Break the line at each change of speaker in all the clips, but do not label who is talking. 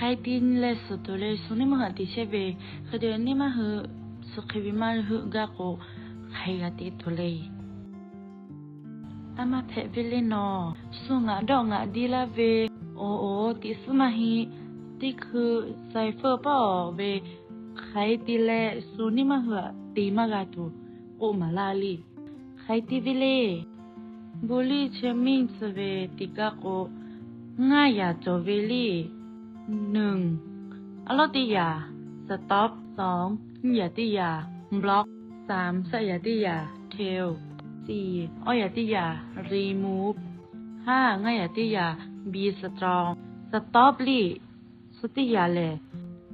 خايتين لسطولي سونيما هاتيشبي خدرنيما هو سقبيما هو غاقو خيغاتي تولي أما بيبلي نو سونا دونا ديلا في أو أو تسمى هي تيكو سايفر باو في خايتي لي سونيما هو تيما غاتو أو ملالي خايتي بلي بولي شمين سوي تيكاكو ငါရတော်ဗီလီ หนึ่งอัลติยา สต็อปสองนิยติยา บล็อกสามสยติยา เทลสี่อ้อยติยา รีมูฟห้าง่ายติยา บีสตรอง สต็อปลี่ สติยาเล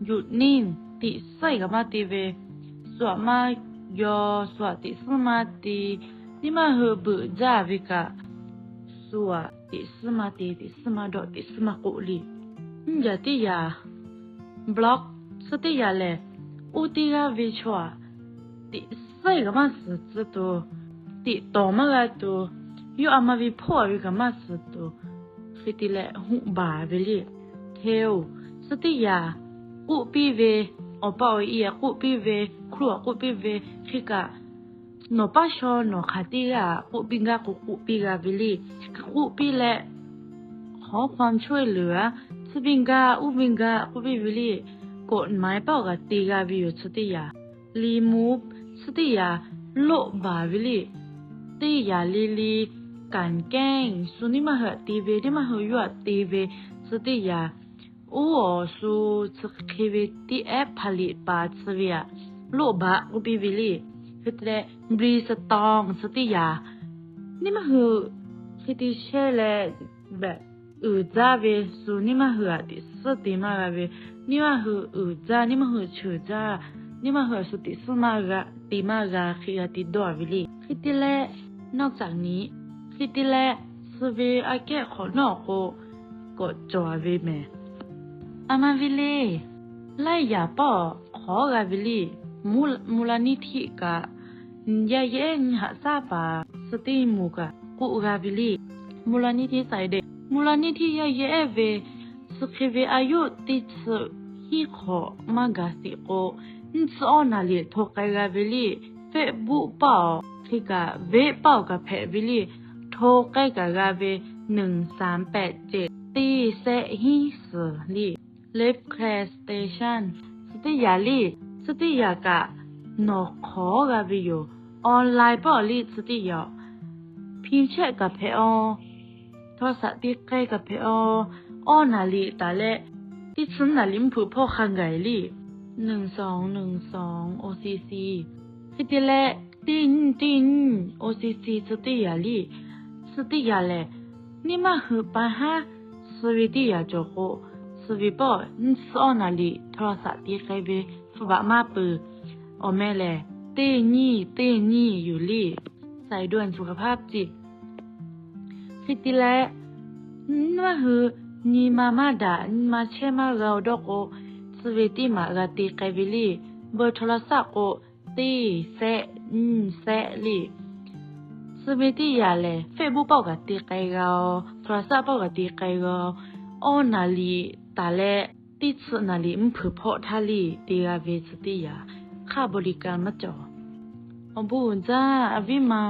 หยุดนิ่ง ติใส่กับมาติเว สวมายอสวติสมาตินี่มาเฮบือจาวิกะสวติสมาติติสมาดติสมากุลี อย่าติยาบล็อกสติยาแลยอุติกาวิชวติใส่กับมาสจิโตติโตมากาโตยูอามาวิพ่อวิกับมาสโตฟิติแลหุบาเวลีเทลสติยาอุปีเวอปาอียอุปีเวครัวอุปีเวคิกะโนปาชอโนคาติกะอุปิงกะกุอุปีกะวิลีอุปีแล ขอความช่วยเหลือทบิงกาอุบิงกาคุบิวิลีกดหมายป้ากับตีกาบิอยสติยาลีมูฟสติยาโลบาวิลีตียาลีลีการแกงสุนิมาเหตีเวที่มาเหยื่อตีเวสติยาอู้อสูสกิเวตีแอปผลิตปาสเวียโลบาอุบิวิลีคือแต่บรีสตองสติยานี่มันคือคิดเชื่อและแบบ u za ve su ni ma hu a ti su ti ma ga ve ni ma hu u za ni ma hu chu za ni ma hu su ti su ma ga ti ma ga khi ติด do vi li khi ti le นอกจากนี้คิติและสเวอาเกะขอนอกโกกดจอเวเมอามาวิเลไล่ยาป้อขอกาวิลีมูลมูลนิธิกะยาเย็นหาซาปาสติมูกะกูกาวิลีมูลนิธิใส่เด็ มูลนิธิยาเยเวสคเวอายุติสฮีขอมากาสิโกนสอนาลีทกกาเวลีเฟบุป่อที่กะเวป่อกะเพวิลีโทใกล้กะกาเวหนึ่งสามแปดเจ็ดตีเซฮีสลี Live Class Station สติยาลีสติยากะนอขอกะบิโยออนไลน์ป่อลีสติยอพิมพ์แชทกับเพอ รศัพท์ที่ใกล้กับเพออ้อนาลีตาเละที่ฉันนาลิมผูพ่อคังไกลีหนึ่งสองหนึ่งสอง OCC ฟิติเละตินติน OCC สติยาลีสติยาเละนี่มาหือปะฮะสวิติยาโจโกสวีปอนสอนาลีโทรศัพท์ที่ใครเวฟบะมาปือโอแม่แลเต้นี่เต้นี่อยู่ลี่ใส่ด่วนสุขภาพจิต สิติและนว่าหือนี่มามาดามาเชมาเราดอกโอสวิติมากาติไกวิลีเบอร์โทรศัพท์โอตีเซอืมเซลีสวิติยาเลเฟบุปอกราติไกเราโทรศัพท์ปอกราติไกเราโอนาลีตาเลติสนาลีมผือพอทาลีตีกาเวสติยาค่าบริการมาจออบูจ้าอวิเมา